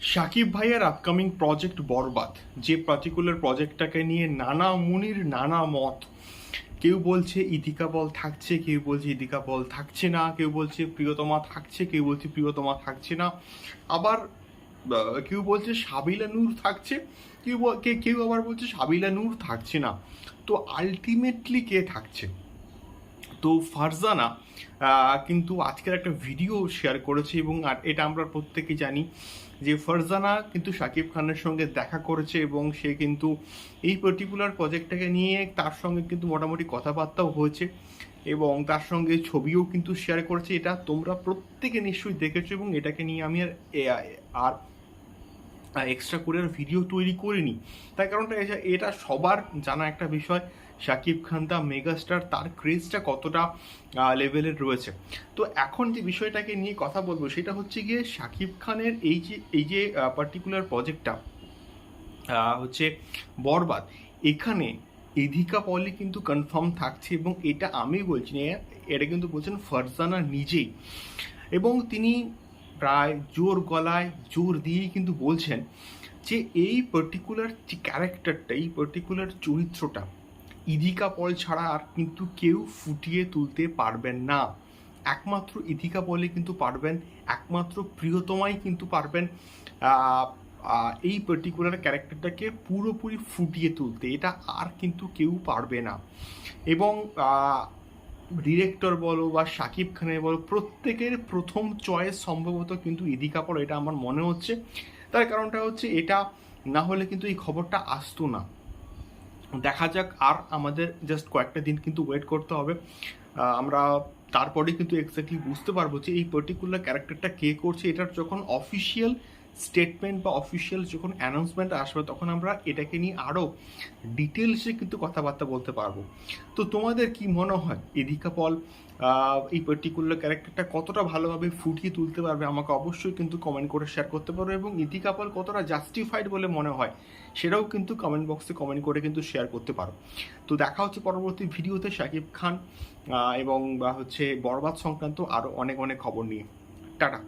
সাকিব ভাইয়ের upcoming project বরবাদ। যে particular প্রজেক্টটাকে নিয়ে নানা মুনির, নানা মত। কেউ বলছে, ইদিকা বল থাকছে। কেউ বলছে, ইদিকা বল থাকছে না। কেউ বলছে, প্রিয়তমা থাকছে। কেউ বলছে, প্রিয়তমা থাকছে না। আবার কেউ বলছে, সাবিলা নূর থাকছে। কেউ কেউ আবার বলছে, সাবিলা নূর থাকছে না। তো আলটিমেটলি কে থাকছে? তো ফারজানা কিন্তু আজকের একটা ভিডিও শেয়ার করেছে এবং এটা আমরা প্রত্যেকে জানি যে ফারজানা কিন্তু শাকিব খানের সঙ্গে দেখা করেছে এবং সে কিন্তু এই পার্টিকুলার প্রজেক্টটাকে নিয়ে তার সঙ্গে কিন্তু মোটামুটি কথাবার্তাও হয়েছে এবং তার সঙ্গে ছবিও কিন্তু শেয়ার করেছে। এটা তোমরা প্রত্যেকে নিশ্চয়ই দেখেছ এবং এটাকে নিয়ে আমি আর আর এক্সট্রা করে ভিডিও তৈরি করিনি। তার কারণটা এটা সবার জানা একটা বিষয়। শাকিব খান দা মেগাস্টার, তার ক্রেজটা কতটা লেভেলের রয়েছে। তো এখন যে বিষয়টাকে নিয়ে কথা বলব, সেটা হচ্ছে গিয়ে শাকিব খানের এই যে এই যে পার্টিকুলার প্রজেক্টটা হচ্ছে বরবাদ। এখানে এধিকা পলি কিন্তু কনফার্ম থাকছে এবং এটা আমি বলছি এটা কিন্তু বলছেন ফারজানা নিজেই। এবং তিনি প্রায় জোর গলায়, জোর দিয়েই কিন্তু বলছেন যে, এই পার্টিকুলার যে ক্যারেক্টারটা এই পার্টিকুলার চরিত্রটা ইদিকা পল ছাড়া আর কিন্তু কেউ ফুটিয়ে তুলতে পারবেন না। একমাত্র ইদিকা পলে কিন্তু পারবেন, একমাত্র প্রিয়তমাই কিন্তু পারবেন এই পার্টিকুলার ক্যারেক্টারটাকে পুরোপুরি ফুটিয়ে তুলতে। এটা আর কিন্তু কেউ পারবে না। এবং ডিরেক্টর বলো বা শাকিব খানের বলো, প্রত্যেকের প্রথম চয়েস সম্ভবত কিন্তু ইদি কাপড় এটা আমার মনে হচ্ছে। তার কারণটা হচ্ছে এটা না হলে কিন্তু এই খবরটা আসতো না। দেখা যাক, আর আমাদের জাস্ট কয়েকটা দিন কিন্তু ওয়েট করতে হবে। আমরা তারপরে কিন্তু এক্স্যাক্টলি বুঝতে পারব যে এই পার্টিকুলার ক্যারেক্টারটা কে করছে। এটার যখন অফিসিয়াল স্টেটমেন্ট বা অফিসিয়াল যখন অ্যানাউন্সমেন্ট আসবে, তখন আমরা এটাকে নিয়ে আরও ডিটেলসে কিন্তু কথাবার্তা বলতে পারব। তো তোমাদের কি মনে হয়? এদিকা পল এই পার্টিকুলার ক্যারেক্টারটা কতটা ভালোভাবে ফুটিয়ে তুলতে পারবে? আমাকে অবশ্যই কিন্তু কমেন্ট করে শেয়ার করতে পারো এবং ইদিকা পল কতটা জাস্টিফাইড বলে মনে হয়, সেটাও কিন্তু কমেন্ট বক্সে কমেন্ট করে কিন্তু শেয়ার করতে পারো। তো দেখা হচ্ছে পরবর্তী ভিডিওতে শাকিব খান এবং বা হচ্ছে বরবাদ সংক্রান্ত আরও অনেক অনেক খবর নিয়ে। টাটা।